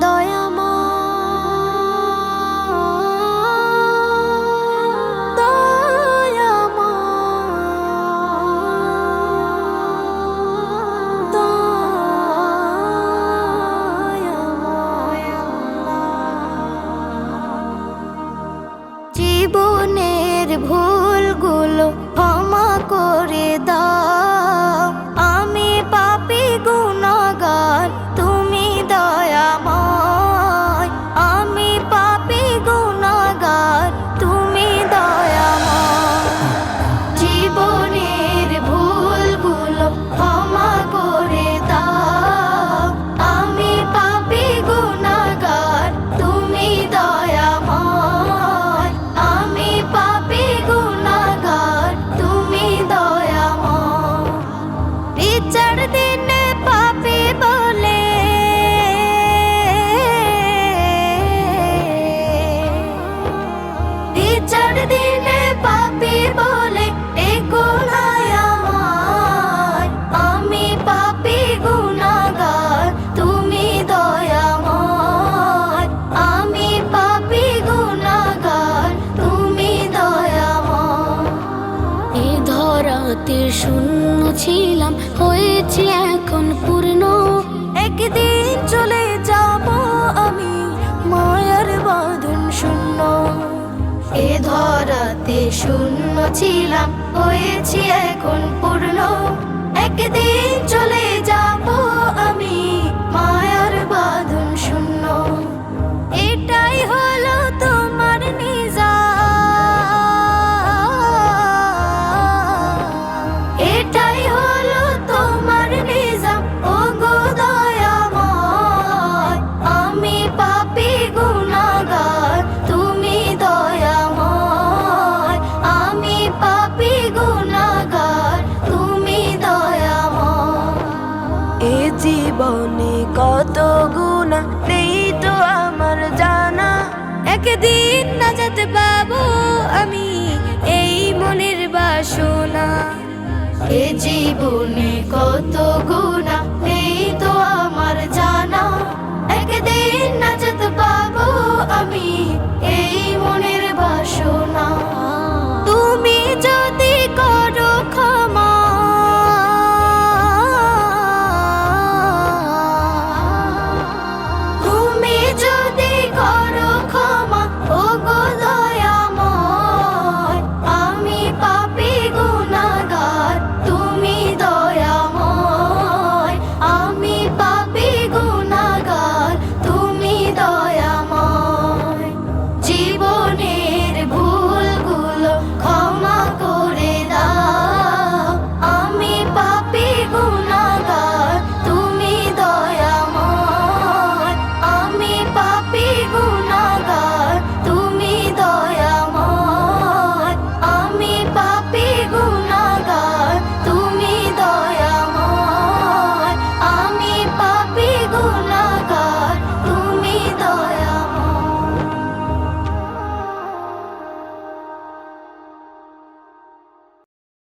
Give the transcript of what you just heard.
tôi রাতের শূন্য ছিলাম, হয়েছি এখন পূর্ণ। একদিন চলে যাব আমি, মায়ার বাঁধন শূন্য। এ ধরাতে শূন্য ছিলাম, হয়েছি এখন পূর্ণ। থেকে দিন না যেতে পাবো আমি এই মনের বাসনা। এ জীবনে কত গুণা